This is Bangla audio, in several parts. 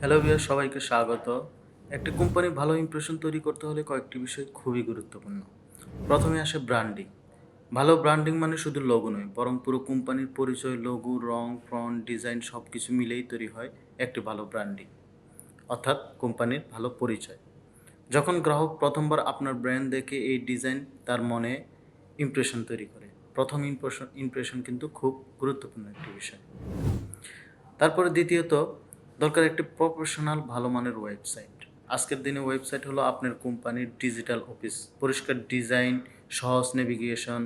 হ্যালো ভিউয়ার সবাইকে স্বাগত। একটি কোম্পানির ভালো ইমপ্রেশন তৈরি করতে হলে কয়েকটি বিষয় খুবই গুরুত্বপূর্ণ। প্রথমে আসে ব্র্যান্ডিং ভালো ব্র্যান্ডিং মানে শুধু লোগো নয়, বরং পুরো কোম্পানির পরিচয় লোগো রং ফ্রন্ট ডিজাইন সব কিছু মিলেই তৈরি হয় একটি ভালো ব্র্যান্ডিং অর্থাৎ কোম্পানির ভালো পরিচয়। যখন গ্রাহক প্রথমবার আপনার ব্র্যান্ড দেখে এই ডিজাইন তার মনে ইমপ্রেশন তৈরি করে। প্রথম ইমপ্রেশন ইমপ্রেশন কিন্তু খুব গুরুত্বপূর্ণ একটি বিষয়। তারপরে দ্বিতীয়ত দরকার একটি প্রফেশনাল ভালো মানের ওয়েবসাইট আজকের দিনে ওয়েবসাইট হলো আপনার কোম্পানির ডিজিটাল অফিস পরিষ্কার ডিজাইন সহজ নেভিগেশন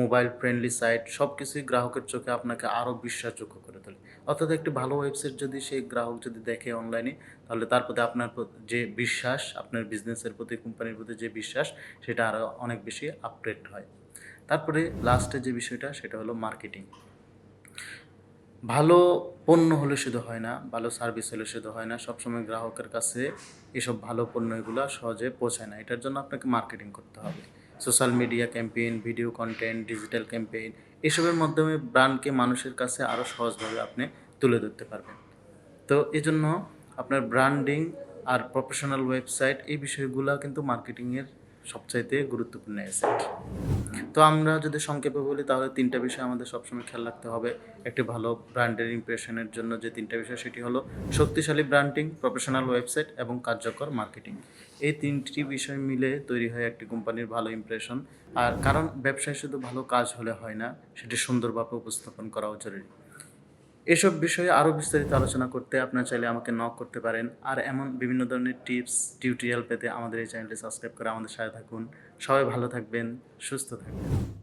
মোবাইল ফ্রেন্ডলি সাইট সব কিছুই গ্রাহকের চোখে আপনাকে আরও বিশ্বাসযোগ্য করে তোলে। অর্থাৎ একটি ভালো ওয়েবসাইট যদি সেই গ্রাহক যদি দেখে অনলাইনে তাহলে তার প্রতি আপনার যে বিশ্বাস, আপনার বিজনেসের প্রতি, কোম্পানির প্রতি যে বিশ্বাস, সেটা আরও অনেক বেশি আপডেট হয়। তারপরে লাস্টে যে বিষয়টা, সেটা হলো মার্কেটিং ভালো পণ্য হলে শুধু হয় না, ভালো সার্ভিস হলে শুধু হয় না, সবসময় গ্রাহকের কাছে এসব ভালো পণ্য এগুলো সহজে পৌঁছায় না। এটার জন্য আপনাকে মার্কেটিং করতে হবে। Social media campaign video content digital campaign এসবের মাধ্যমে ব্র্যান্ডকে মানুষের কাছে আরও সহজভাবে আপনি তুলে ধরতে পারবেন। তো এই জন্য আপনার ব্র্যান্ডিং আর প্রফেশনাল ওয়েবসাইট এই বিষয়গুলো কিন্তু মার্কেটিংয়ের সবচাইতে গুরুত্বপূর্ণ অ্যাসেট তো আমরা যদি সংক্ষেপে বলি, তাহলে তিনটা বিষয় আমাদের সবসময় খেয়াল রাখতে হবে। একটি ভালো ব্র্যান্ডের ইমপ্রেশনের জন্য যে তিনটা বিষয়, সেটি হলো শক্তিশালী ব্র্যান্ডিং প্রফেশনাল ওয়েবসাইট এবং কার্যকর মার্কেটিং এই তিনটি বিষয় মিলে তৈরি হয় একটি কোম্পানির ভালো ইমপ্রেশন আর কারণ ব্যবসায় শুধু ভালো কাজ হলে হয় না, সেটি সুন্দরভাবে উপস্থাপন করাও জরুরি। এসব বিষয়ে আরও বিস্তারিত আলোচনা করতে আপনারা চাইলে আমাকে নক করতে পারেন। আর এমন বিভিন্ন ধরনের টিপস টিউটোরিয়াল পেতে আমাদের এই চ্যানেলটি সাবস্ক্রাইব করে আমাদের সাথে থাকুন। সবাই ভালো থাকবেন, সুস্থ থাকবেন।